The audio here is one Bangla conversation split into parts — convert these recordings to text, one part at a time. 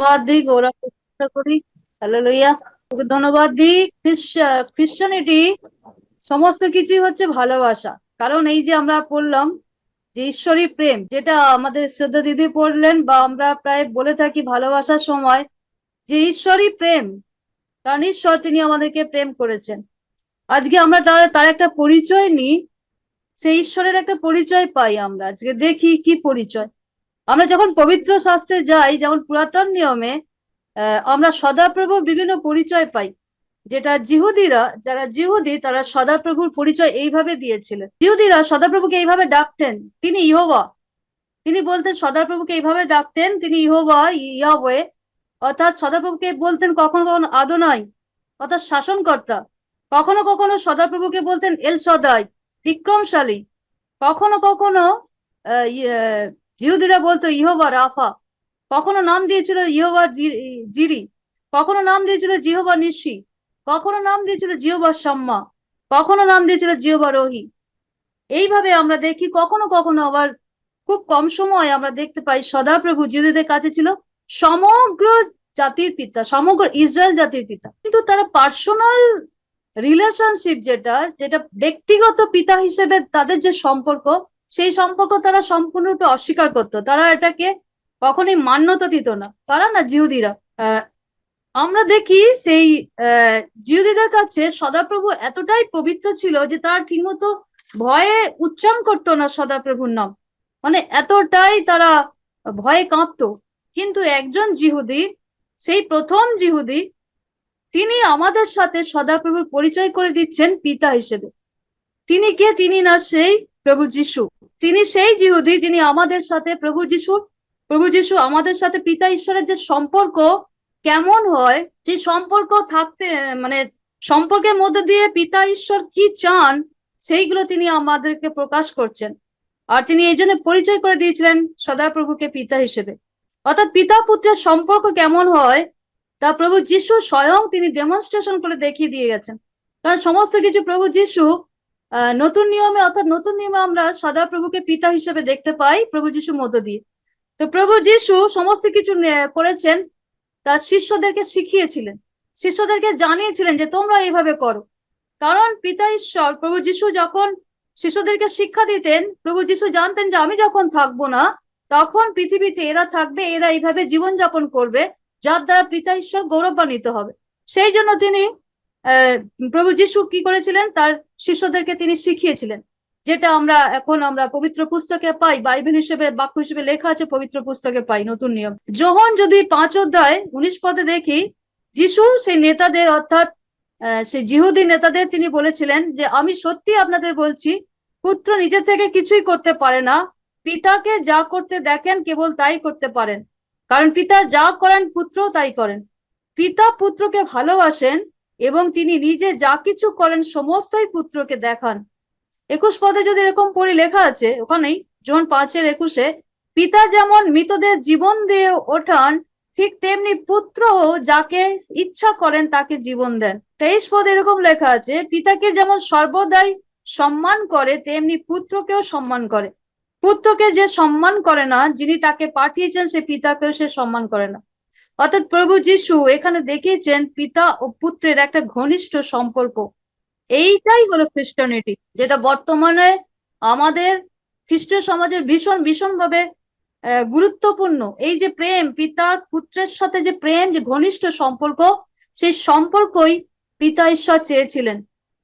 ধন্যবাদ দিই গৌরব করি। হালেলুয়া ওকে ধন্যবাদ দিই খ্রিস্টানিটি সমস্ত কিছুই হচ্ছে ভালোবাসা। কারণ এই যে আমরা পড়লাম যে ঈশ্বরী প্রেম, যেটা আমাদের শ্রদ্ধা দিদি পড়লেন বা আমরা প্রায় বলে থাকি ভালোবাসার সময়, যে ঈশ্বরী প্রেম, কারণ ঈশ্বর তিনি আমাদেরকে প্রেম করেছেন। আজকে আমরা তার তার একটা পরিচয় নিই। সেই ঈশ্বরের একটা পরিচয় পাই আমরা। আজকে দেখি কি পরিচয়। আমরা যখন পবিত্র শাস্ত্রে যাই যেমন পুরাতন নিয়মে আমরা সদাপ্রভুর বিভিন্ন পরিচয় পাই। যেটা জিহুদিরা যারা জিহুদি তারা সদাপ্রভুর পরিচয় এইভাবে দিয়েছিলেন। জিহুদিরা সদাপ্রভুকে এইভাবে ডাকতেন তিনি ইহোবা। তিনি বলতেন সদাপ্রভুকে এইভাবে ডাকতেন তিনি ইহোবা ইয়াওয়ে অর্থাৎ সদাপ্রভুকে বলতেন কখনো কখনো আদনাই। অর্থাৎ শাসনকর্তা। কখনো কখনো সদাপ্রভুকে বলতেন এল সদাই বিক্রমশালী। কখনো কখনো ইয়ে, জিহুদিরা বলতো, ইহোবা রাফা। কখনো নাম দিয়েছিল ইহোবা জিরি। কখনো নাম দিয়েছিল জিহোবা নিশি। কখনো নাম দিয়েছিল জিহোবা শাম্মা। কখনো নাম দিয়েছিল জিহোবা রোহি। এইভাবে আমরা দেখি কখনো কখনো আবার খুব কম সময় আমরা দেখতে পাই সদাপ্রভু জিহুদের কাছে ছিল সমগ্র জাতির পিতা, সমগ্র ইসরায়েল জাতির পিতা। কিন্তু তারা পার্সোনাল রিলেশনশিপ যেটা যেটা ব্যক্তিগত পিতা হিসেবে তাদের যে সম্পর্ক সেই সম্পর্ক তারা সম্পূর্ণরূপে অস্বীকার করতো। তারা এটাকে কখনোই মান্যতা দিত না। কারা না জিহুদিরা। আমরা দেখি সেই জিহুদিদের কাছে সদাপ্রভু এতটাই পবিত্র ছিল যে তারা ঠিকমতো ভয়ে উচ্চারণ করতো না সদাপ্রভুর নাম। মানে এতটাই তারা ভয়ে কাঁপতো। কিন্তু একজন জিহুদি, সেই প্রথম জিহুদি, তিনি আমাদের সাথে সদাপ্রভুর পরিচয় করে দিচ্ছেন পিতা হিসেবে। তিনি কে? তিনি না সেই প্রভু যিশু। তিনি সেই জিহুদি যিনি আমাদের সাথে প্রভু যিশু প্রভু যিশু আমাদের সাথে পিতা ঈশ্বরের যে সম্পর্ক কেমন হয়, যে সম্পর্ক থাকতে মানে সম্পর্কের মধ্যে দিয়ে পিতা ঈশ্বর কি চান, সেইগুলো তিনি আমাদেরকে প্রকাশ করছেন। আর তিনি এই জন্য পরিচয় করে দিয়েছিলেন সদাপ্রভুকে পিতা হিসেবে। অর্থাৎ পিতা পুত্রের সম্পর্ক কেমন হয়, তা প্রভু যিশু স্বয়ং তিনি ডেমনস্ট্রেশন করে দেখিয়ে দিয়ে গেছেন। কারণ সমস্ত কিছু প্রভু যিশু নতুন নিয়মে, অর্থাৎ নতুন নিয়মে আমরা সদা প্রভুকে পিতা হিসেবে দেখতে পাই, প্রভু যিশুর মধ্য দিয়ে। তো প্রভু যিশু সমস্ত কিছু করেছেন, তার শিষ্যদেরকে শিখিয়েছিলেন। শিষ্যদেরকে জানিয়েছিলেন যে তোমরা এইভাবে করো। কারণ পিতা ঈশ্বর, প্রভু যিশু যখন শিষ্যদেরকে শিক্ষা দিতেন, প্রভু যিশু জানতেন যে আমি যখন থাকব না, তখন পৃথিবীতে এরা থাকবে, এরা এইভাবে জীবনযাপন করবে, যার দ্বারা পিতা ঈশ্বর গৌরবান্বিত হবে। সেই জন্য তিনি প্রভু যিশু কি করেছিলেন? তার শিষ্যদেরকে তিনি শিখিয়েছিলেন, যেটা আমরা এখন আমরা পবিত্র পুস্তকে পাই, বাইবেল হিসেবে, বাক্য হিসেবে লেখা আছে, পবিত্র পুস্তকে পাই, নতুন নিয়ম। যখন যদি পাঁচ অধ্যায় উনিশ পদে দেখি, যিশু সেই নেতাদের অর্থাৎ সেই জিহুদি নেতাদের তিনি বলেছিলেন যে, আমি সত্যি আপনাদের বলছি, পুত্র নিজে থেকে কিছুই করতে পারে না। পিতাকে যা করতে দেখেন, কেবল তাই করতে পারেন। কারণ পিতা যা করেন, পুত্রও তাই করেন। পিতা পুত্রকে ভালোবাসেন এবং তিনি নিজে যা কিছু করেন সমস্তই পুত্রকে দেখান। একুশ পদে যদি এরকম পড়ি লেখা আছে, ওখানেই জন পাঁচের একুশে, পিতা যেমন মৃতদের জীবন দিয়ে ওঠান, ঠিক তেমনি পুত্র যাকে ইচ্ছা করেন তাকে জীবন দেন। তেইশ পদে এরকম লেখা আছে, পিতাকে যেমন সর্বদাই সম্মান করে, তেমনি পুত্রকেও সম্মান করে। পুত্রকে যে সম্মান করে না, যিনি তাকে পাঠিয়েছেন, সে পিতাকেও সে সম্মান করে না। অর্থাৎ প্রভু যিশু এখানে দেখিয়েছেন পিতা ও পুত্রের একটা ঘনিষ্ঠ সম্পর্ক। এইটাই হলো খ্রিস্টানিটি যেটা বর্তমানে আমাদের খ্রিস্ট সমাজের ভীষণ ভীষণ ভাবে আহ, গুরুত্বপূর্ণ। এই যে প্রেম পিতার পুত্রের সাথে যে প্রেম যে ঘনিষ্ঠ সম্পর্ক সেই সম্পর্কই পিতা ঈশ্বর চেয়েছিলেন।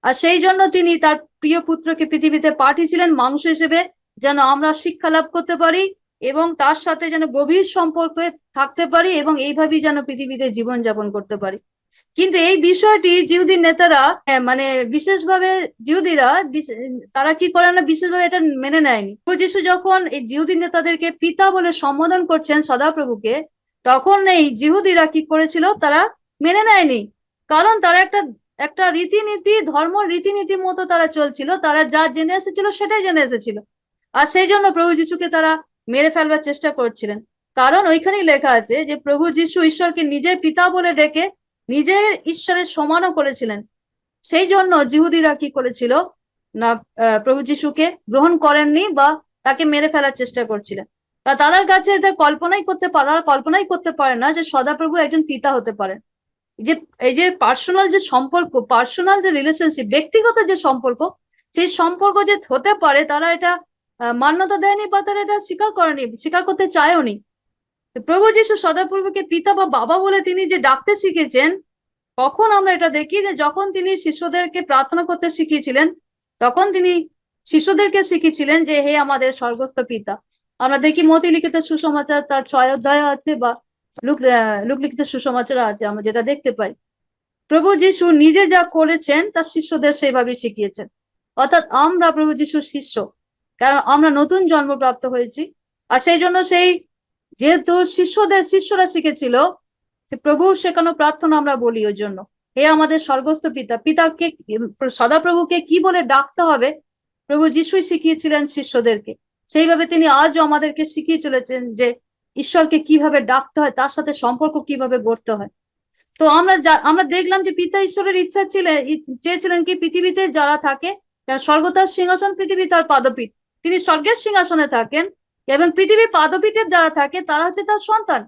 আর সেই জন্য তিনি তার প্রিয় পুত্রকে পৃথিবীতে পাঠিয়েছিলেন মাংস হিসেবে যেন আমরা শিক্ষা লাভ করতে পারি এবং তার সাথে যেন গভীর সম্পর্কে থাকতে পারি এবং এইভাবেই যেন পৃথিবীতে জীবনযাপন করতে পারি। কিন্তু এই বিষয়টি জিহুদি নেতারা আহ, মানে বিশেষভাবে জিহুদিরা তারা কি করে না বিশেষভাবে এটা মেনে নেয়নি। যিশু যখন এই জিহুদি নেতাদেরকে পিতা বলে সম্বোধন করছেন সদাপ্রভুকে তখন এই জিহুদিরা কি করেছিল? তারা মেনে নেয়নি। কারণ তারা একটা একটা রীতিনীতি ধর্ম রীতিনীতির মতো তারা চলছিল। তারা যা জেনে এসেছিল সেটাই জেনে এসেছিল। আর সেই জন্য প্রভু যিশুকে তারা মেরে ফেলবার চেষ্টা করছিলেন। কারণ ওইখানেই লেখা আছে যে, প্রভু যিশু ঈশ্বরকে নিজের পিতা বলে ডেকে নিজের ঈশ্বরের সমানও করেছিলেন। সেই জন্য জিহুদিরা কি করেছিল? না প্রভু যিশুকে গ্রহণ করেননি বা তাকে মেরে ফেলার চেষ্টা করছিলেন। তাদের কাছে এটা কল্পনাই করতে পারে তারা কল্পনাই করতে পারে না যে সদাপ্রভু একজন পিতা হতে পারেন। যে, এই যে পার্সোনাল যে সম্পর্ক পার্সোনাল যে রিলেশনশিপ ব্যক্তিগত যে সম্পর্ক, সেই সম্পর্ক যে হতে পারে, তারা এটা মান্যতা দেয়নি বা তারা এটা স্বীকার করেনি স্বীকার করতে চায়ও নি। তো প্রভু যিশু সদাপ্রভুকে পিতা বা বাবা বলে তিনি যে ডাকতে শিখেছেন কখন আমরা এটা দেখি যে যখন তিনি শিশুদেরকে প্রার্থনা করতে শিখিয়েছিলেন তখন তিনি শিশুদেরকে শিখিয়েছিলেন যে হে আমাদের স্বর্গস্থ পিতা। আমরা দেখি মতি লিখিত সুসমাচার তার ছয় অধ্যায় আছে বা লুক আহ, লুক লিখিত সুসমাচার আছে আমরা যেটা দেখতে পাই। প্রভু যিশু নিজে যা করেছেন তার শিষ্যদের সেইভাবে শিখিয়েছেন। অর্থাৎ আমরা প্রভু যিশুর শিষ্য। কারণ আমরা নতুন জন্মপ্রাপ্ত হয়েছি। আর সেই জন্য সেই যেহেতু শিষ্যদের, শিষ্যরা শিখেছিল যে প্রভুর শেখানো প্রার্থনা আমরা বলি ওই জন্য। হে আমাদের স্বর্গস্থ পিতা, পিতাকে সদাপ্রভুকে কি বলে ডাকতে হবে? প্রভু যিশুই শিখিয়েছিলেন শিষ্যদেরকে। সেইভাবে তিনি আজও আমাদেরকে শিখিয়ে চলেছেন যে ঈশ্বরকে কীভাবে ডাকতে হয়, তার সাথে সম্পর্ক কীভাবে গড়তে হয়। তো আমরা আমরা দেখলাম যে পিতা ঈশ্বরের ইচ্ছা ছিলেন চেয়েছিলেন কি পৃথিবীতে যারা থাকে স্বর্গ সিংহাসন, পৃথিবী তার পাদপীঠ। তিনি স্বর্গের সিংহাসনে থাকেন এবং পৃথিবীর পাদপীঠের যারা থাকে তারা হচ্ছে তার সন্তান।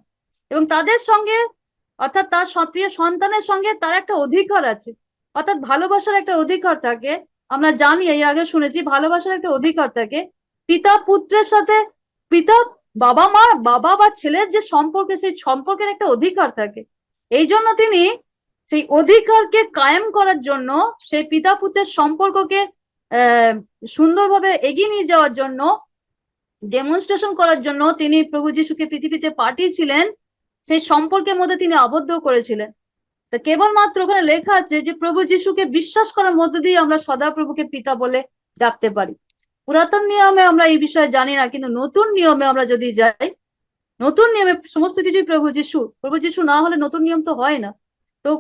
এবং তাদের সঙ্গে, অর্থাৎ তার প্রিয় সন্তানের সঙ্গে তার একটা অধিকার আছে। অর্থাৎ ভালোবাসার একটা অধিকার থাকে। আমরা জানি এই আগে শুনেছি, ভালোবাসার একটা অধিকার থাকে। পিতা পুত্রের সাথে পিতা বাবা মা, বাবা বা ছেলের যে সম্পর্কে, সেই সম্পর্কের একটা অধিকার থাকে। এই জন্য তিনি সেই অধিকারকে কায়েম করার জন্য সেই পিতা পুত্রের সম্পর্ককে সুন্দরভাবে এগিয়ে নিয়ে যাওয়ার জন্য ডেমনস্ট্রেশন করার জন্য তিনি প্রভু যিশুকে পৃথিবীতে পাঠিয়েছিলেন, সেই সম্পর্কের মধ্যে তিনি আবদ্ধ করেছিলেন। তা কেবলমাত্র ওখানে লেখা আছে যে প্রভু যিশুকে বিশ্বাস করার মধ্য দিয়ে আমরা সদা প্রভুকে পিতা বলে ডাকতে পারি। পুরাতন নিয়মে আমরা এই বিষয়ে জানি না, কিন্তু নতুন নিয়মে আমরা যদি যাই, নতুন নিয়মে সমস্ত কিছুই প্রভু যিশু। প্রভু যিশু না হলে নতুন নিয়ম তো হয় না। তো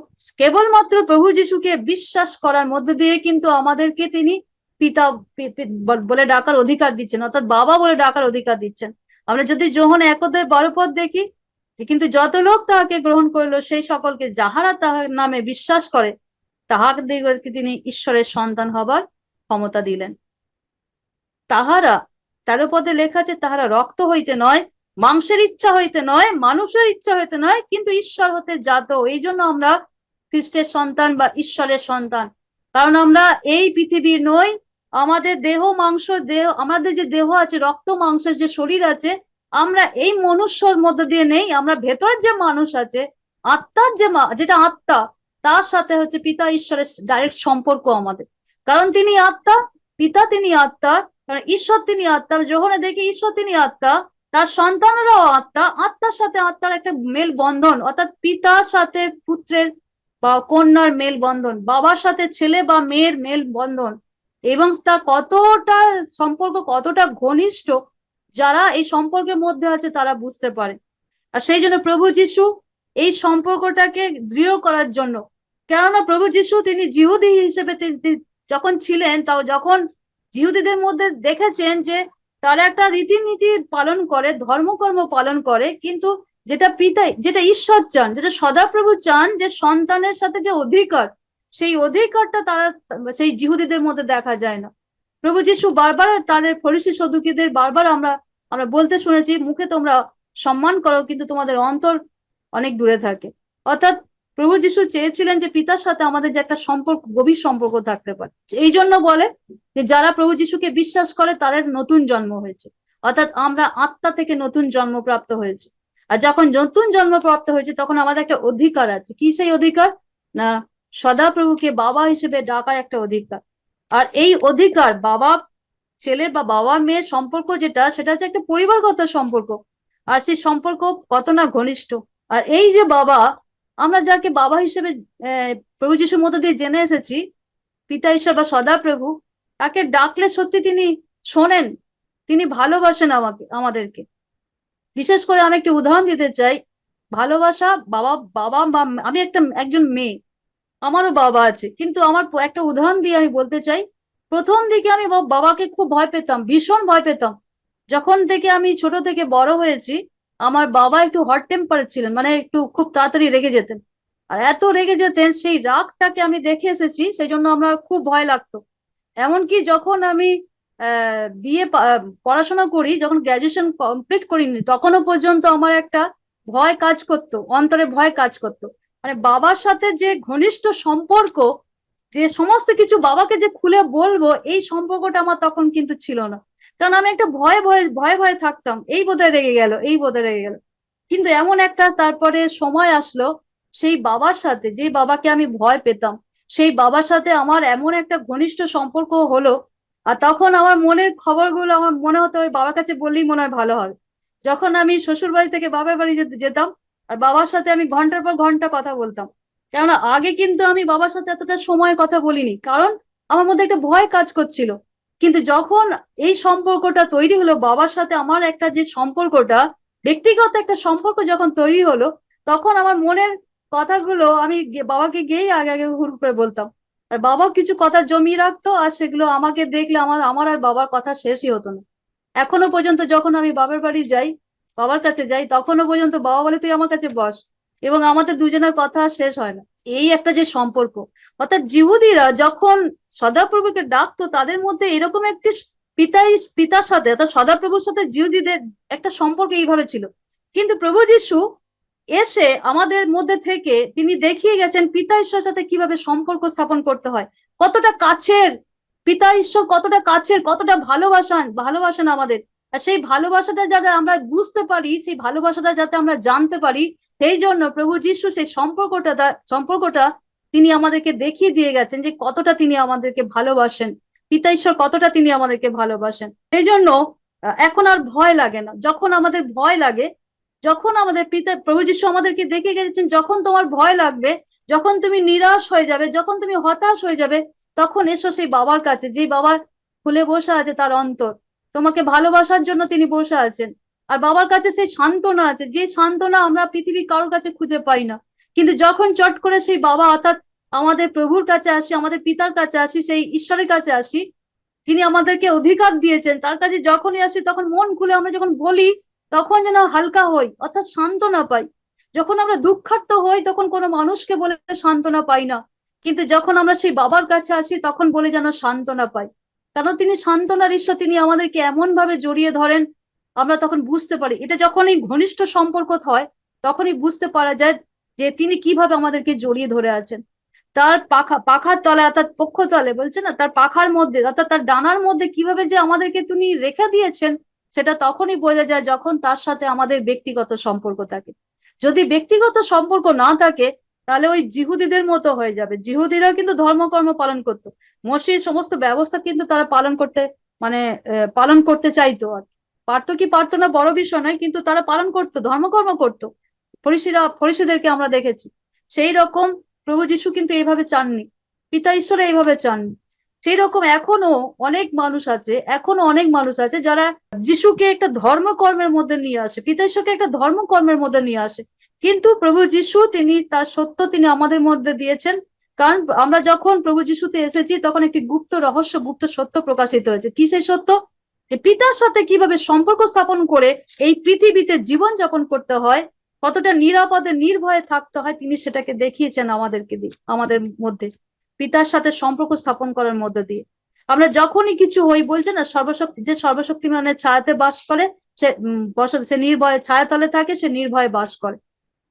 কেবলমাত্র প্রভু যিশুকে বিশ্বাস করার মধ্য দিয়ে কিন্তু আমাদেরকে তিনি পিতা বল- ডাকার অধিকার দিচ্ছেন, অর্থাৎ বাবা বলে ডাকার অধিকার দিচ্ছেন। আমরা যদি যোহন এক অধ্যায় বারো দেখি কিন্তু যত লোক তাহাকে গ্রহণ করিল, সেই সকলকে যাহারা তাহার নামে বিশ্বাস করে তাহাদিগকে তিনি ঈশ্বরের সন্তান হবার ক্ষমতা দিলেন। তাহারা, তেরো পদে লেখা আছে, তাহারা রক্ত হইতে নয়, মাংসের ইচ্ছা হইতে নয়, মানুষের ইচ্ছা হইতে নয়, কিন্তু ঈশ্বর হতে জাত। এই জন্য আমরা খ্রিস্টের সন্তান বা ঈশ্বরের সন্তান। কারণ আমরা এই পৃথিবীর নই আমাদের দেহ, মাংস, দেহ, আমাদের যে দেহ আছে, রক্ত মাংসের যে শরীর আছে, আমরা এই মনুষ্যর মধ্যে দিয়ে নেই, আমরা ভেতর যে মানুষ আছে, আত্মার যে যেটা আত্মা, তার সাথে হচ্ছে পিতা ঈশ্বরের ডাইরেক্ট সম্পর্ক আমাদের। কারণ তিনি আত্মা, পিতা তিনি আত্মা, কারণ ঈশ্বর তিনি আত্মা, যখন দেখি ঈশ্বর তিনি আত্মা, তার সন্তানরাও আত্মা, আত্মার সাথে আত্মার একটা মেল বন্ধন অর্থাৎ পিতার সাথে পুত্রের বা কন্যার মেল বন্ধন বাবার সাথে ছেলে বা মেয়ের মেল বন্ধন এবং তার কতটা সম্পর্ক কতটা ঘনিষ্ঠ যারা এই সম্পর্কের মধ্যে আছে তারা বুঝতে পারে। আর সেই জন্য প্রভু যিশু এই সম্পর্কটাকে দৃঢ় করার জন্য, কেননা প্রভু যিশু তিনি জিহুদি হিসেবে যখন ছিলেন, তাও যখন জিহুদিদের মধ্যে দেখেছেন যে তারা একটা রীতিনীতি পালন করে, ধর্মকর্ম পালন করে, কিন্তু যেটা পিতাই, যেটা ঈশ্বর চান, যেটা সদাপ্রভু চান যে সন্তানের সাথে যে অধিকার সেই অধিকারটা তারা, সেই জিহুদিদের মধ্যে দেখা যায় না। প্রভু যিশু বারবার তাদের ফরিসি সদুকিদের বারবার আমরা আমরা বলতে শুনেছি, মুখে তোমরা সম্মান করো, কিন্তু তোমাদের অন্তর অনেক দূরে থাকে। অর্থাৎ প্রভু যিশু চেয়েছিলেন যে পিতার সাথে আমাদের যে একটা সম্পর্ক, গভীর সম্পর্ক থাকতে পারে। এই জন্য বলে যে যারা প্রভু যিশুকে বিশ্বাস করে, তাদের নতুন জন্ম হয়েছে। অর্থাৎ আমরা আত্মা থেকে নতুন জন্মপ্রাপ্ত হয়েছে। আর যখন নতুন জন্মপ্রাপ্ত হয়েছে, তখন আমাদের একটা অধিকার আছে। কি সেই অধিকার? না সদাপ্রভুকে বাবা হিসেবে ডাকার একটা অধিকার। আর এই অধিকার বাবা, ছেলের বা বাবা মেয়ের সম্পর্ক যেটা, সেটা হচ্ছে একটা পরিবারগত সম্পর্ক। আর সেই সম্পর্ক কত না ঘনিষ্ঠ। আর এই যে বাবা, আমরা যাকে বাবা হিসেবে প্রভু যিশুর মধ্যে দিয়ে জেনে এসেছি, পিতা ঈশ্বর বা সদাপ্রভু, তাকে ডাকলে সত্যি তিনি শোনেন, তিনি ভালোবাসেন আমাকে, আমাদেরকে। বিশেষ করে আমি একটি উদাহরণ দিতে চাই, ভালোবাসা বাবা বাবা বা আমি একটা, একজন মেয়ে। আমারও বাবা আছে। কিন্তু আমার একটা উদাহরণ দিয়ে আমি বলতে চাই। প্রথম দিকে আমি বাবাকে খুব ভয় পেতাম, ভীষণ ভয় পেতাম। যখন থেকে আমি ছোট থেকে বড় হয়েছি, আমার বাবা একটু হট টেম্পার ছিলেন মানে একটু খুব তাড়াতাড়ি রেগে যেতেন। আর এত রেগে যেতেন, সেই রাগটাকে আমি দেখে এসেছি, সেই জন্য আমার খুব ভয় লাগতো। এমনকি যখন আমি বিয়ে পড়াশোনা করি, যখন গ্রাজুয়েশন কমপ্লিট করিনি, তখনও পর্যন্ত আমার একটা ভয় কাজ করতো, অন্তরে ভয় কাজ করতো। মানে বাবার সাথে যে ঘনিষ্ঠ সম্পর্ক, যে সমস্ত কিছু বাবাকে যে খুলে বলব, এই সম্পর্কটা আমার তখন কিন্তু ছিল না। কারণ আমি একটা ভয়ে ভয়ে ভয়ে ভয়ে থাকতাম। এই বোধহয় রেগে গেল, এই বোধহয় রেগে গেল। কিন্তু এমন একটা তারপরে সময় আসলো, সেই বাবার সাথে, যে বাবাকে আমি ভয় পেতাম, সেই বাবার সাথে আমার এমন একটা ঘনিষ্ঠ সম্পর্ক হলো, আর তখন আমার মনের খবরগুলো আমার মনে হতো, ওই বাবার কাছে বললেই মনে হয় ভালো হবে। যখন আমি শ্বশুর বাড়ি থেকে বাবার বাড়ি যেতে- যেতাম আর বাবার সাথে আমি ঘণ্টার পর ঘণ্টা কথা বলতাম। কেননা আগে কিন্তু আমি বাবার সাথে এতটা সময় কথা বলিনি, কারণ আমার মধ্যে একটা ভয় কাজ করছিল। কিন্তু যখন এই সম্পর্কটা তৈরি হলো, বাবার সাথে আমার একটা যে সম্পর্কটা, ব্যক্তিগত একটা সম্পর্ক যখন তৈরি হলো, তখন আমার মনের কথাগুলো আমি বাবাকে গিয়েই আগে আগে হুর করে বলতাম। আর বাবা কিছু কথা জমিয়ে রাখতো, আর সেগুলো আমাকে দেখলে আমার আমার আর বাবার কথা শেষই হতো না। এখনও পর্যন্ত যখন আমি বাবার বাড়ি যাই বাবার কাছে যাই, তখনও পর্যন্ত বাবা বলে, তুই আমার কাছে বস। এবং আমাদের দুজনের কথা শেষ হয় না। এই একটা যে সম্পর্ক। অর্থাৎ জিহুদিরা যখন সদাপ্রভুকে ডাকতো, তাদের মধ্যে এরকম একটি পিতাই, পিতার সাথে, অর্থাৎ সদাপ্রভুর সাথে জিহুদিদের একটা সম্পর্ক এইভাবে ছিল। কিন্তু প্রভু যিশু এসে আমাদের মধ্যে থেকে তিনি দেখিয়ে গেছেন পিতা ঈশ্বরের সাথে কীভাবে সম্পর্ক স্থাপন করতে হয়। কতটা কাছের, পিতা ঈশ্বর কতটা কাছের, কতটা ভালোবাসান, ভালোবাসেন আমাদের। আর সেই ভালোবাসাটা যাতে আমরা বুঝতে পারি, সেই ভালোবাসাটা যাতে আমরা জানতে পারি, সেই জন্য প্রভু যিশু সেই সম্পর্কটা সম্পর্কটা তিনি আমাদেরকে দেখিয়ে দিয়ে গেছেন যে কতটা তিনি আমাদেরকে ভালোবাসেন। পিতা ঈশ্বর কতটা তিনি আমাদেরকে ভালোবাসেন। সেই জন্য এখন আর ভয় লাগে না। যখন আমাদের ভয় লাগে, যখন আমাদের পিতা, প্রভু যিশু আমাদেরকে দেখে গেছেন, যখন তোমার ভয় লাগবে, যখন তুমি নিরাশ হয়ে যাবে, যখন তুমি হতাশ হয়ে যাবে, তখন এসো সেই বাবার কাছে যে বাবা খুলে বসে আছে তার অন্তর। তোমাকে ভালোবাসার জন্য তিনি বসে আছেন। আর বাবার কাছে সেই সান্ত্বনা আছে, যে সান্ত্বনা আমরা পৃথিবীর কারোর কাছে খুঁজে পাই না। কিন্তু যখন চট করে সেই বাবা অর্থাৎ আমাদের প্রভুর কাছে আসি, আমাদের পিতার কাছে আসি, সেই ঈশ্বরের কাছে আসি, তিনি আমাদেরকে অধিকার দিয়েছেন। তার কাছে যখনই আসি, তখন মন খুলে আমরা যখন বলি, তখন যেন হালকা হই, অর্থাৎ সান্ত্বনা পাই। যখন আমরা দুঃখার্থ হই, তখন কোনো মানুষকে বলে সান্ত্বনা পাই না। কিন্তু যখন আমরা সেই বাবার কাছে আসি, তখন বলে যেন সান্ত্বনা পাই। কারণ তিনি সান্ত্বনার ঈশ্বর তিনি আমাদেরকে এমন ভাবে জড়িয়ে ধরেন, আমরা তখন বুঝতে পারি। এটা যখনই ঘনিষ্ঠ সম্পর্ক হয়, তখনই বুঝতে পারা যায় যে তিনি কীভাবে আমাদেরকে জড়িয়ে ধরে আছেন। তার পাখা, পাখার তলে অর্থাৎ পক্ষ তলে বলছে না, তার পাখার মধ্যে অর্থাৎ তার ডানার মধ্যে কীভাবে যে আমাদেরকে তিনি রেখে দিয়েছেন, সেটা তখনই বোঝা যায় যখন তার সাথে আমাদের ব্যক্তিগত সম্পর্ক থাকে। যদি ব্যক্তিগত সম্পর্ক না থাকে, তাহলে ওই জিহুদিদের মতো হয়ে যাবে। জিহুদিরাও কিন্তু ধর্মকর্ম পালন করতো। মসির সমস্ত ব্যবস্থা কিন্তু তারা পালন করতে মানে পালন করতে চাইতো আর। পারতো কি পারতো না বড় বিষয় নয়, কিন্তু তারা পালন করতো, ধর্মকর্ম করতো। ফরিসিরা ফরিসিদেরকে আমরা দেখেছি। সেই রকম প্রভু যিশু কিন্তু এইভাবে চাননি। পিতা ঈশ্বর এইভাবে চাননি। সেই রকম এখনও অনেক মানুষ আছে এখনও অনেক মানুষ আছে যারা যিশুকে একটা ধর্মকর্মের মধ্যে নিয়ে আসে, পিতা ঈশ্বরকে একটা ধর্মকর্মের মধ্যে নিয়ে আসে। কিন্তু প্রভু যিশু, তিনি তার সত্য তিনি আমাদের মধ্যে দিয়েছেন। কারণ আমরা যখন প্রভু যিশুতে এসেছি, তখন একটি গুপ্ত রহস্য, গুপ্ত সত্য প্রকাশিত হয়েছে। কি সেই সত্য? পিতার সাথে কীভাবে সম্পর্ক স্থাপন করে এই পৃথিবীতে জীবন যাপন করতে হয়, কতটা নিরাপদে, নির্ভয়ে থাকতে হয়, তিনি সেটাকে দেখিয়েছেন আমাদেরকে দিয়ে আমাদের মধ্যে, পিতার সাথে সম্পর্ক স্থাপন করার মধ্যে দিয়ে। আমরা যখনই কিছু হই, বলছে না, সর্বশক্তি, যে সর্বশক্তিমানের ছায়াতে বাস করে, সে সে নির্ভয়ে ছায়াতলে থাকে, সে নির্ভয়ে বাস করে।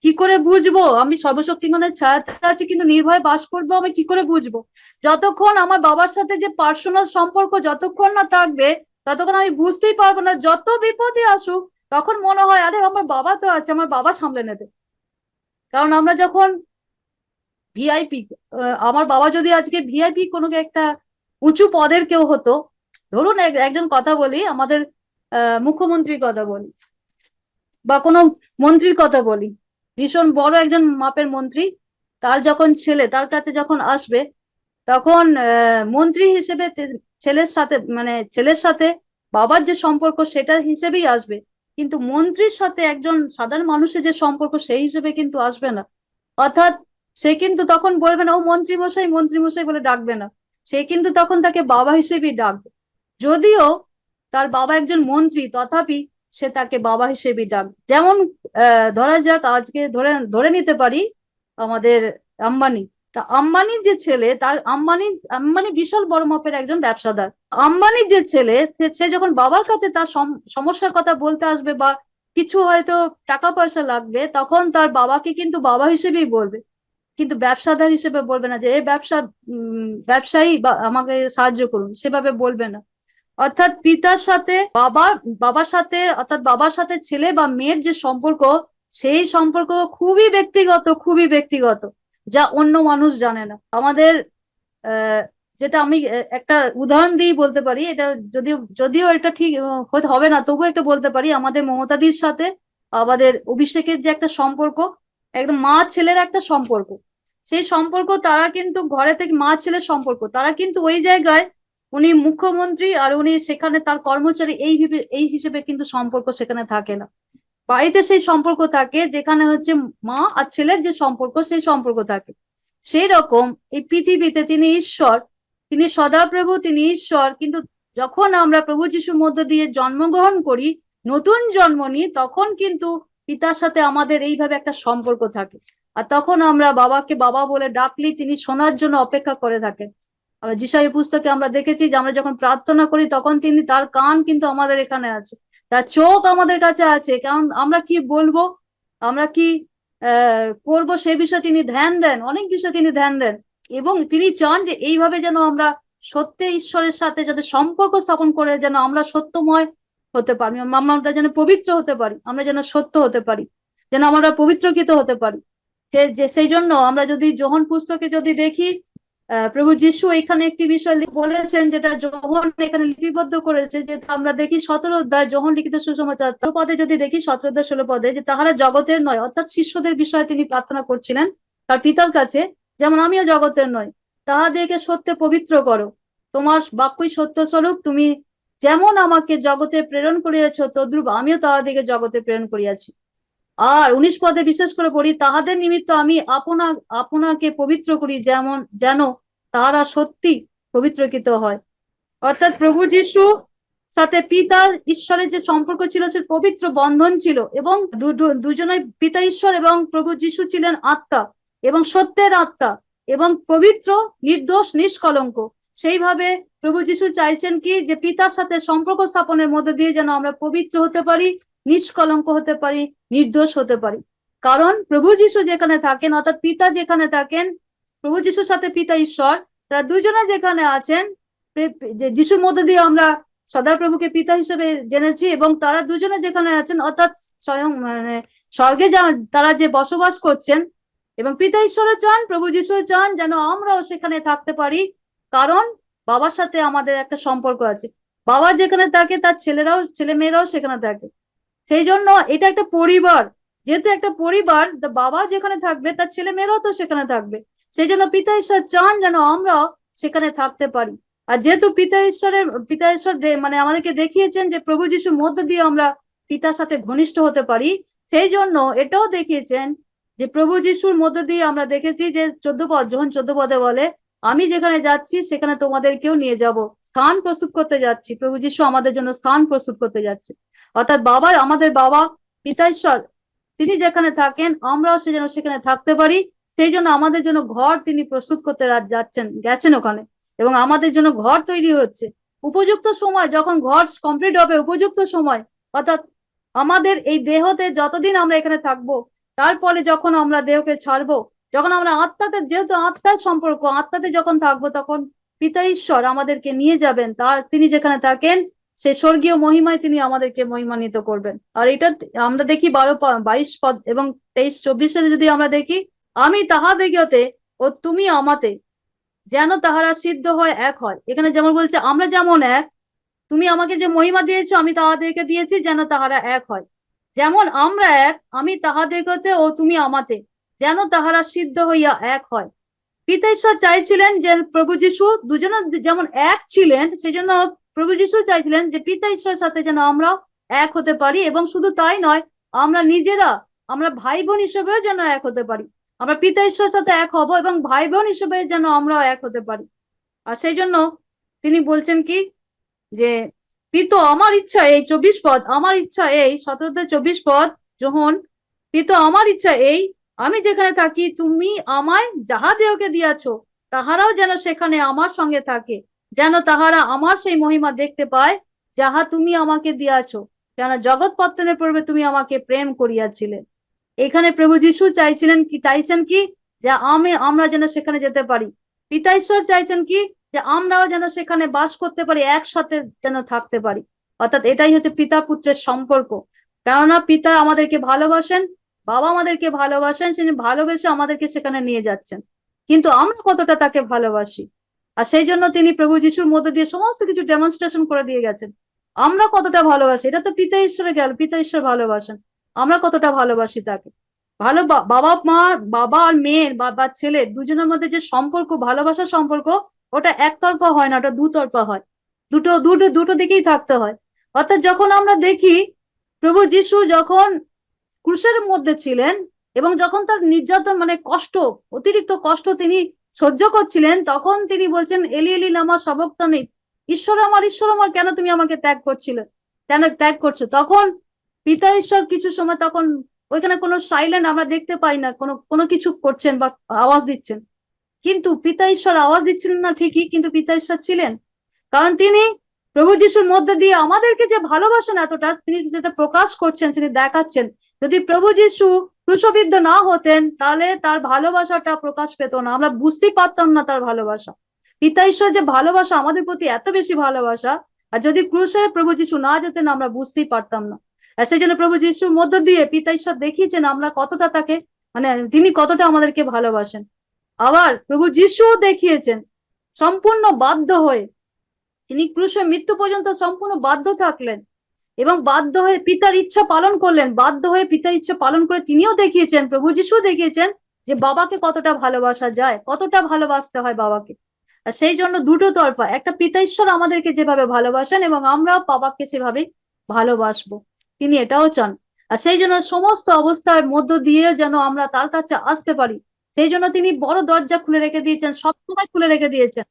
কি করে বুঝব? আমি সর্বশক্তিমানের ছায়াতে আছি, কিন্তু নির্ভয়ে বাস করব আমি, কি করে বুঝব? যতক্ষণ আমার বাবার সাথে যে পার্সোনাল সম্পর্ক যতক্ষণ না থাকবে, ততক্ষণ আমি বুঝতেই পারব না, যত বিপদে আসুক, তখন মনে হয়, আরে, আমার বাবা তো আছে, আমার বাবা সামলে নেবে। কারণ আমরা যখন ভিআইপি আমার বাবা যদি আজকে ভিআইপি কোনো একটা উঁচু পদের কেউ হতো, ধরুন এক- একজন কথা বলি, আমাদের মুখ্যমন্ত্রীর কথা বলি, বা কোনো মন্ত্রীর কথা বলি ভীষণ বড় একজন মাপের মন্ত্রী। তার যখন ছেলে, তার কাছে যখন আসবে, তখন মন্ত্রী হিসেবে ছেলের সাথে মানে ছেলের সাথে বাবার যে সম্পর্ক সেটা হিসেবেই আসবে। কিন্তু মন্ত্রীর সাথে একজন সাধারণ মানুষের যে সম্পর্ক সেই হিসেবে কিন্তু আসবে না। অর্থাৎ সে কিন্তু তখন বলবে না, ও মন্ত্রী মশাই মন্ত্রী মশাই বলে ডাকবে না। সে কিন্তু তখন তাকে বাবা হিসেবেই ডাকবে। যদিও তার বাবা একজন মন্ত্রী, তথাপি সে তাকে বাবা হিসেবেই ডাক। যেমন ধরা যাক আজকে ধরে ধরে নিতে পারি আমাদের আম্বানি। তা আম্বানির যে ছেলে, তার আম্বানি আম্বানি বিশাল বড় মাপের একজন ব্যবসাদার। আম্বানির যে ছেলে, সে- যখন বাবার কাছে তার সম- সমস্যার কথা বলতে আসবে বা কিছু হয়তো টাকা পয়সা লাগবে, তখন তার বাবাকে কিন্তু বাবা হিসেবেই বলবে। কিন্তু ব্যবসাদার হিসেবে বলবে না যে এই ব্যবসা ব্যবসায়ী বা আমাকে সাহায্য করুন। সেভাবে বলবে না। অর্থাৎ পিতার সাথে বাবার বাবার সাথে, অর্থাৎ বাবার সাথে ছেলে বা মেয়ের যে সম্পর্ক, সেই সম্পর্ক খুবই ব্যক্তিগত খুবই ব্যক্তিগত, যা অন্য মানুষ জানে না। আমাদের যেটা আমি একটা উদাহরণ দিয়েই বলতে পারি, এটা যদিও যদিও এটা ঠিক হবে না, তবুও একটা বলতে পারি, আমাদের মমতাদির সাথে আমাদের অভিষেকের যে একটা সম্পর্ক, একদম মা ছেলের একটা সম্পর্ক। সেই সম্পর্ক তারা কিন্তু ঘরে থেকে মা ছেলের সম্পর্ক, তারা কিন্তু ওই জায়গায় উনি মুখ্যমন্ত্রী আর উনি সেখানে তার কর্মচারী এই এই হিসেবে কিন্তু সম্পর্ক সেখানে থাকে না। বাড়িতে সেই সম্পর্ক থাকে যেখানে হচ্ছে মা আর ছেলের যে সম্পর্ক সেই সম্পর্ক থাকে। সেই রকম এই পৃথিবীতে তিনি ঈশ্বর, তিনি সদাপ্রভু, তিনি ঈশ্বর, কিন্তু যখন আমরা প্রভু যিশুর মধ্য দিয়ে জন্মগ্রহণ করি, নতুন জন্ম নিই, তখন কিন্তু পিতার সাথে আমাদের এইভাবে একটা সম্পর্ক থাকে। আর তখন আমরা বাবাকে বাবা বলে ডাকলে তিনি শোনার জন্য অপেক্ষা করে থাকেন। যিশাই পুস্তকে আমরা দেখেছি যে আমরা যখন প্রার্থনা করি, তখন তিনি তার কান কিন্তু আমাদের এখানে আছে। তার চোখ আমাদের কাছে আছে। কারণ আমরা কি বলব? আমরা কি করব? সে বিষয়ে তিনি ধ্যান দেন, অনেক বিষয়ে তিনি ধ্যান দেন। এবং তিনি চান যে এইভাবে যেন আমরা সত্যি ঈশ্বরের সাথে যাতে সম্পর্ক স্থাপন করে যেন আমরা সত্যময় হতে পারি। আমরা যেন পবিত্র হতে পারি। আমরা যেন সত্য হতে পারি। যেন আমরা পবিত্রকৃত হতে পারি। যে, সেই জন্য আমরা যদি যোহন পুস্তকে যদি দেখি প্রভু যিশু এখানে একটি বিষয় বলেছেন যেটা যোহন এখানে লিপিবদ্ধ করেছে, যে আমরা দেখি সতেরো অধ্যায় যোহন লিখিত সুসমাচার পদে যদি দেখি সতেরো অধ্যায় ষোলো পদে যে তাহারা জগতের নয়, অর্থাৎ শিষ্যদের বিষয়ে তিনি প্রার্থনা করছিলেন তার পিতার কাছে, যেমন আমিও জগতের নয়, তাহাদেরকে সত্যে পবিত্র করো। তোমার বাক্যই সত্য স্বরূপ তুমি যেমন আমাকে জগতে প্রেরণ করিয়াছ, তদ্রুপ আমিও তাহাদিকে জগতে প্রেরণ করিয়াছি। আর উনিশ পদে বিশেষ করে পড়ি তাহাদের নিমিত্ত আমি আপনা, আপনাকে পবিত্র করি যেমন, যেন তাহারা সত্যি পবিত্রকৃত হয়। অর্থাৎ প্রভু যিশু সাথে পিতার ঈশ্বরের যে সম্পর্ক ছিল, সে পবিত্র বন্ধন ছিল এবং দু- দু- দুজনেই পিতা ঈশ্বর এবং প্রভু যিশু ছিলেন আত্মা এবং সত্যের আত্মা এবং পবিত্র, নির্দোষ, নিষ্কলঙ্ক। সেইভাবে প্রভু যিশু চাইছেন কি, যে পিতার সাথে সম্পর্ক স্থাপনের মধ্যে দিয়ে যেন আমরা পবিত্র হতে পারি নিষ্কলঙ্ক হতে পারি, নির্দোষ হতে পারি। কারণ প্রভু যিশু যেখানে থাকেন, অর্থাৎ পিতা যেখানে থাকেন, প্রভু যিশুর সাথে পিতা ঈশ্বর, তারা দুজনে যেখানে আছেন যে যিশুর মধ্য দিয়ে আমরা সদাপ্রভুকে পিতা হিসেবে জেনেছি এবং তারা দুজনে যেখানে আছেন, অর্থাৎ স্বয়ং মানে স্বর্গে তারা যে বসবাস করছেন এবং পিতা ঈশ্বরও চান, প্রভু যিশু চান যেন আমরাও সেখানে থাকতে পারি। কারণ বাবার সাথে আমাদের একটা সম্পর্ক আছে। বাবা যেখানে থাকে, তার ছেলেরাও ছেলে মেয়েরাও সেখানে থাকে। সেই জন্য এটা একটা পরিবার। যেহেতু একটা পরিবার বাবা যেখানে থাকবে, তার ছেলে মেয়েরাও তো সেখানে থাকবে। সেই জন্য পিতা ঈশ্বর চান যেন আমরাও সেখানে থাকতে পারি। আর যেহেতু পিতা ঈশ্বরের, পিতা ঈশ্বর মানে আমাদেরকে দেখিয়েছেন যে প্রভু যিশুর মধ্য দিয়ে আমরা পিতার সাথে ঘনিষ্ঠ হতে পারি সেই জন্য এটাও দেখিয়েছেন যে প্রভু যিশুর মধ্য দিয়ে আমরা দেখেছি যে চোদ্দ পদ, যখন চোদ্দ পদে বলে, আমি যেখানে যাচ্ছি, সেখানে তোমাদেরকেও নিয়ে যাব। স্থান প্রস্তুত করতে যাচ্ছি। প্রভু যিশু আমাদের জন্য স্থান প্রস্তুত করতে যাচ্ছে। অর্থাৎ বাবা, আমাদের বাবা পিতাঈশ্বর তিনি যেখানে থাকেন, আমরাও সে যেন সেখানে থাকতে পারি। সেই জন্য আমাদের জন্য ঘর তিনি প্রস্তুত করতে যাচ্ছেন, গেছেন ওখানে। এবং আমাদের জন্য ঘর তৈরি হচ্ছে। উপযুক্ত সময়, যখন ঘর কমপ্লিট হবে, উপযুক্ত সময়, অর্থাৎ আমাদের এই দেহতে যতদিন আমরা এখানে থাকব তারপরে যখন আমরা দেহকে ছাড়বো, যখন আমরা আত্মাতে, যেহেতু আত্মার সম্পর্ক, আত্মাতে যখন থাকব, তখন পিতা ঈশ্বর আমাদেরকে নিয়ে যাবেন, তার, তিনি যেখানে থাকেন, সে স্বর্গীয় মহিমায় তিনি আমাদেরকে মহিমান্বিত করবেন। আর এটা আমরা দেখি বারো বাইশ পদ এবং তেইশ, চব্বিশে যদি আমরা দেখি, আমি তাহা দেখিয়তে ও তুমি আমাতে, যেন তাহারা সিদ্ধ হয়, এক হয়। এখানে যেমন বলছে, আমরা যেমন এক, তুমি আমাকে যে মহিমা দিয়েছ, আমি তাহাদেরকে দিয়েছি, যেন তাহারা এক হয়। যেমন আমরা এক, আমি তাহাদেরকে ও তুমি আমাতে, যেন তাহারা সিদ্ধ হইয়া এক হয়। পিতা ঈশ্বর চাইছিলেন যে প্রভু যিশু দুজনে যেমন এক ছিলেন সেই জন্য প্রভু যিশু চাইছিলেন যে পিতা ঈশ্বরের সাথে যেন আমরা এক হতে পারি এবং শুধু তাই নয়, আমরা নিজেরা, আমরা ভাই বোন হিসেবেও যেন এক হতে পারি। আমরা পিতা ঈশ্বরের সাথে এক হব এবং ভাই বোন হিসেবে যেন আমরাও এক হতে পারি। আর সেই জন্য তিনি বলছেন কি যে, পিত, আমার ইচ্ছা এই চব্বিশ পদ, আমার ইচ্ছা এই, সতেরোতে চব্বিশ পদ, যখন পিত, আমার ইচ্ছা এই আমি যেখানে থাকি, তুমি আমায় যাহা দেহকে দিয়াছ, তাহারাও যেন সেখানে আমার সঙ্গে থাকে। যেন তাহারা আমার সেই মহিমা দেখতে পায়, যাহা তুমি আমাকে দিয়াছ। কেন জগৎ পত্তনের পূর্বে তুমি আমাকে প্রেম করিয়াছিলে। এখানে প্রভু যিশু চাইছিলেন কি, চাইছেন কি, যে আমি, আমরা যেন সেখানে যেতে পারি। পিতা ঈশ্বর চাইছেন কি, যে আমরাও যেন সেখানে বাস করতে পারি, একসাথে যেন থাকতে পারি। অর্থাৎ এটাই হচ্ছে পিতা পুত্রের সম্পর্ক। কেননা পিতা আমাদেরকে ভালোবাসেন বাবা আমাদেরকে ভালোবাসেন তিনি ভালোবেসে আমাদেরকে সেখানে নিয়ে যাচ্ছেন। কিন্তু আমরা কতটা তাকে ভালোবাসি? আর সেই জন্য তিনি প্রভু যিশুর মধ্যে দিয়ে সমস্ত কিছু ডেমনস্ট্রেশন করে দিয়ে গেছেন। আমরা কতটা ভালোবাসি? এটা তো পিতা ঈশ্বরে গেল পিতা ঈশ্বর ভালোবাসেন। আমরা কতটা ভালোবাসি তাকে? ভালো বাবা, মা, বাবা আর মেয়ের বা ছেলে দুজনের মধ্যে যে সম্পর্ক ভালোবাসার সম্পর্ক, ওটা একতরফা হয় না, ওটা দুতরফা হয়। দুটো দুটো দুটো দিকেই থাকতে হয়। অর্থাৎ যখন আমরা দেখি প্রভু যিশু যখন ক্রুশের মধ্যে ছিলেন এবং যখন তার নির্যাতন মানে কষ্ট, অতিরিক্ত কষ্ট তিনি সহ্য করছিলেন, তখন তিনি বলছেন, এলি এলি নামা সবক্তানি ঈশ্বর আমার ঈশ্বর আমার, কেন তুমি আমাকে ত্যাগ করছিলে? কেন ত্যাগ করছ? তখন পিতা ঈশ্বর কিছু সময় তখন ওইখানে কোনো সাইলেন্ট আমরা দেখতে পাই না, কোনো কোনো কিছু করছেন বা আওয়াজ দিচ্ছেন। কিন্তু পিতা ঈশ্বর আওয়াজ দিচ্ছিলেন না ঠিকই, কিন্তু পিতা ঈশ্বর ছিলেন। কারণ তিনি প্রভু যিশুর মধ্যে দিয়ে আমাদেরকে যে ভালোবাসেন এতটা, তিনি যেটা প্রকাশ করছেন, তিনি দেখাচ্ছেন যদি প্রভু যিশু ক্রুশবিদ্ধ না হতেন, তাহলে তার ভালোবাসাটা প্রকাশ পেত না। আমরা বুঝতেই পারতাম না তার ভালোবাসা। পিতা ঈশ্বর যে ভালোবাসা, আমাদের প্রতি এত বেশি ভালোবাসা, আর যদি ক্রুশে প্রভু যিশু না যেতেন, আমরা বুঝতেই পারতাম না। আর সেই জন্য প্রভু যিশুর মধ্য দিয়ে পিতা ঈশ্বর দেখিয়েছেন, আমরা কতটা তাকে মানে তিনি কতটা আমাদেরকে ভালোবাসেন। আবার প্রভু যিশুও দেখিয়েছেন, সম্পূর্ণ বাধ্য হয়ে। তিনি ক্রুশে মৃত্যু পর্যন্ত সম্পূর্ণ বাধ্য থাকলেন। এবং বাধ্য হয়ে পিতার ইচ্ছা পালন করলেন, বাধ্য হয়ে পিতার ইচ্ছা পালন করে তিনিও দেখিয়েছেন, প্রভু যিশু দেখিয়েছেন যে বাবাকে কতটা ভালোবাসা যায়, কতটা ভালোবাসতে হয় বাবাকে। আর সেই জন্য দুটো তরফা, একটা পিতা ঈশ্বর আমাদেরকে যেভাবে ভালোবাসেন এবং আমরাও বাবাকে সেভাবে ভালোবাসবো। তিনি এটাও চান। আর সেই জন্য সমস্ত অবস্থার মধ্য দিয়ে যেন আমরা তার কাছে আসতে পারি। সেই জন্য তিনি বড় দরজা খুলে রেখে দিয়েছেন সবসময় খুলে রেখে দিয়েছেন।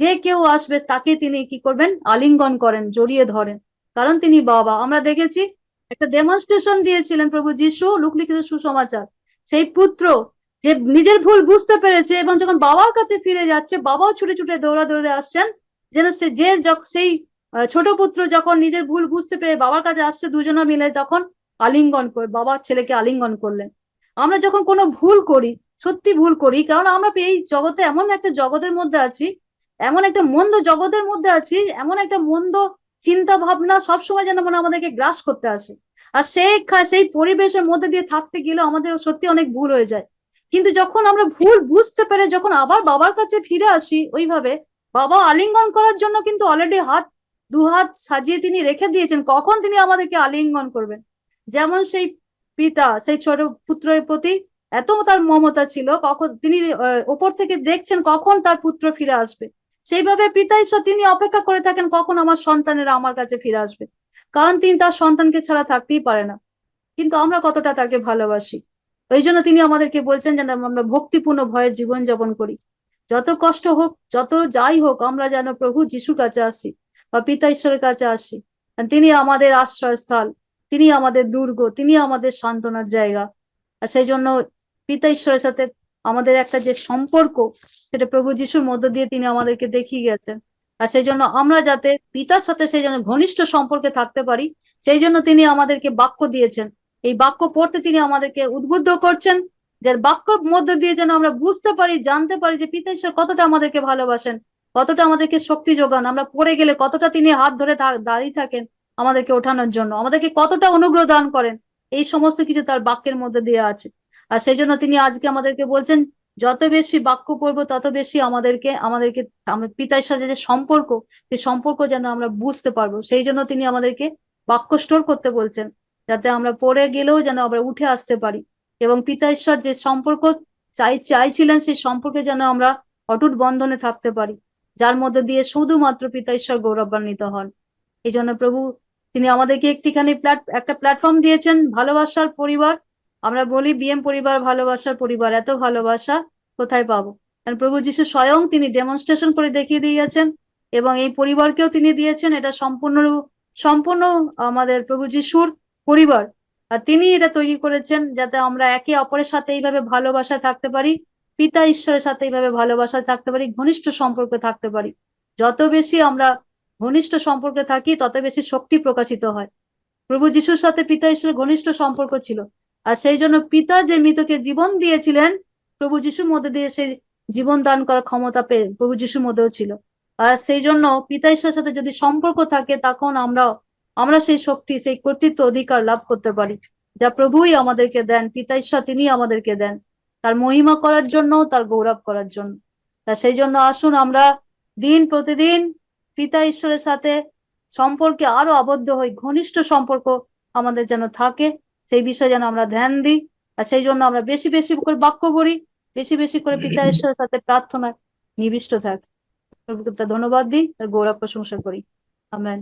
যে কেউ আসবে তাকে তিনি কি করবেন? আলিঙ্গন করেন, জড়িয়ে ধরেন। কারণ তিনি বাবা। আমরা দেখেছি একটা ডেমনস্ট্রেশন দিয়েছিলেন প্রভু যিশু, লোকলিখিত সুসমাচার। সেই পুত্র যে নিজের ভুল বুঝতে পেরেছে এবং যখন বাবার কাছে ফিরে যাচ্ছে, বাবাও ছুটে ছুটে দৌড়া দৌড়ে আসছেন। যেন সে, যে সেই ছোট পুত্র যখন নিজের ভুল বুঝতে পেরে বাবার কাছে আসছে দুজনে মিলে তখন আলিঙ্গন করে বাবার ছেলেকে আলিঙ্গন করলেন। আমরা যখন কোনো ভুল করি, সত্যি ভুল করি, কারণ আমরা এই জগতে এমন একটা জগতের মধ্যে আছি, এমন একটা মন্দ জগতের মধ্যে আছি, এমন একটা মন্দ চিন্তা ভাবনা সবসময় যেন মানে আমাদেরকে গ্রাস করতে আসে। আর সেই সেই পরিবেশের মধ্যে দিয়ে থাকতে গেলে আমাদের সত্যি অনেক ভুল হয়ে যায়। কিন্তু যখন আমরা ভুল বুঝতে পেরে যখন আবার বাবার কাছে ফিরে আসি ওইভাবে, বাবা আলিঙ্গন করার জন্য কিন্তু অলরেডি হাত, দু হাত সাজিয়ে তিনি রেখে দিয়েছেন, কখন তিনি আমাদেরকে আলিঙ্গন করবেন? যেমন সেই পিতা, সেই ছোট পুত্রের প্রতি এত তার মমতা ছিল, কখন তিনি ওপর থেকে দেখছেন কখন তার পুত্র ফিরে আসবে। সেইভাবে পিতা ঈশ্বর তিনি অপেক্ষা করে থাকেন কখন আমার সন্তানেরা আমার কাছে ফিরে আসবে। কারণ তিনি তার সন্তানকে ছাড়া থাকতেই পারে না। কিন্তু আমরা কতটা তাকে ভালোবাসি। ওই জন্য তিনি আমাদেরকে বলছেন যেন আমরা ভক্তিপূর্ণ ভয়ে জীবন যাপন করি। যত কষ্ট হোক, যত যাই হোক, আমরা যেন প্রভু যিশুর কাছে আসি বা পিতা ঈশ্বরের কাছে আসি। তিনি আমাদের আশ্রয়স্থল, তিনি আমাদের দুর্গ, তিনি আমাদের সান্ত্বনার জায়গা। আর সেই জন্য পিতা ঈশ্বরের সাথে আমাদের একটা যে সম্পর্ক, সেটা প্রভু যিশুর মধ্য দিয়ে তিনি আমাদেরকে দেখিয়ে গেছেন। আর সেই জন্য আমরা যাতে পিতার সাথে সেই জন্য ঘনিষ্ঠ সম্পর্কে থাকতে পারি, সেই জন্য তিনি আমাদেরকে বাক্য দিয়েছেন। এই বাক্য পড়তে তিনি আমাদেরকে উদ্বুদ্ধ করছেন, যার বাক্যর মধ্যে দিয়ে যেন আমরা বুঝতে পারি, জানতে পারি যে পিতা ঈশ্বর কতটা আমাদেরকে ভালোবাসেন, কতটা আমাদেরকে শক্তি যোগান। আমরা পড়ে গেলে কতটা তিনি হাত ধরে দাঁড়িয়ে থাকেন আমাদেরকে ওঠানোর জন্য, আমাদেরকে কতটা অনুগ্রহ দান করেন, এই সমস্ত কিছু তার বাক্যের মধ্যে দেওয়া আছে। আর সেই জন্য তিনি আজকে আমাদেরকে বলছেন, যত বেশি বাক্য পড়ব, তত বেশি আমাদেরকে আমাদেরকে পিতার সাথে যে সম্পর্ক সেই সম্পর্ক যেন আমরা বুঝতে পারব। সেই জন্য তিনি আমাদেরকে বাক্য স্টোর করতে বলছেন, যাতে আমরা পড়ে গেলেও যেন আমরা উঠে আসতে পারি। এবং পিতা ঈশ্বর যে সম্পর্ক চাই, চাইছিলেন, সেই সম্পর্কে যেন আমরা অটুট বন্ধনে থাকতে পারি, যার মধ্যে দিয়ে শুধুমাত্র পিতা ঈশ্বর গৌরবান্বিত হন। এই জন্য প্রভু, তিনি আমাদেরকে একটিখানি প্ল্যাট, একটা প্ল্যাটফর্ম দিয়েছেন, ভালোবাসার পরিবার আমরা বলি বিএম পরিবার, ভালোবাসার পরিবার, এত ভালোবাসা কোথায় পাবো? কারণ প্রভু যিশু স্বয়ং তিনি ডেমনস্ট্রেশন করে দেখিয়ে দিয়েছেন এবং এই পরিবারকেও তিনি দিয়েছেন। এটা সম্পূর্ণ সম্পূর্ণ আমাদের প্রভু যিশুর পরিবার। আর তিনি এটা তৈরি করেছেন যাতে আমরা একে অপরের সাথে এইভাবে ভালোবাসায় থাকতে পারি, পিতা ঈশ্বরের সাথে এইভাবে ভালোবাসায় থাকতে পারি, ঘনিষ্ঠ সম্পর্কে থাকতে পারি। যত বেশি আমরা ঘনিষ্ঠ সম্পর্কে থাকি, তত বেশি শক্তি প্রকাশিত হয়। প্রভু যিশুর সাথে পিতা ঈশ্বরের ঘনিষ্ঠ সম্পর্ক ছিল। আর সেই জন্য পিতা যে মৃতকে জীবন দিয়েছিলেন, প্রভু যিশুর মধ্যে দিয়ে সেই জীবন দান করার ক্ষমতা পেয়ে প্রভু যিশুর মধ্যেও ছিল। আর সেই জন্য পিতা ঈশ্বরের সাথে যদি সম্পর্ক থাকে, তখন আমরা আমরা সেই শক্তি, সেই কর্তৃত্ব অধিকার লাভ করতে পারি, যা প্রভুই আমাদেরকে দেন, পিতা ঈশ্বর তিনি আমাদেরকে দেন, তার মহিমা করার জন্য, তার গৌরব করার জন্য। তা সেই জন্য আসুন আমরা দিন প্রতিদিন পিতা ঈশ্বরের সাথে সম্পর্কে আরও আবদ্ধ হই, ঘনিষ্ঠ সম্পর্ক আমাদের যেন থাকে। সেই বিষয়ে যেন আমরা ধ্যান দিই আর সেই জন্য আমরা বেশি বেশি করে বাক্য করি বেশি বেশি করে পিতা ঈশ্বরের সাথে প্রার্থনা নিবিষ্ট থাক। প্রভুকে ধন্যবাদ দিই আর গৌরব প্রশংসা করি। আমেন।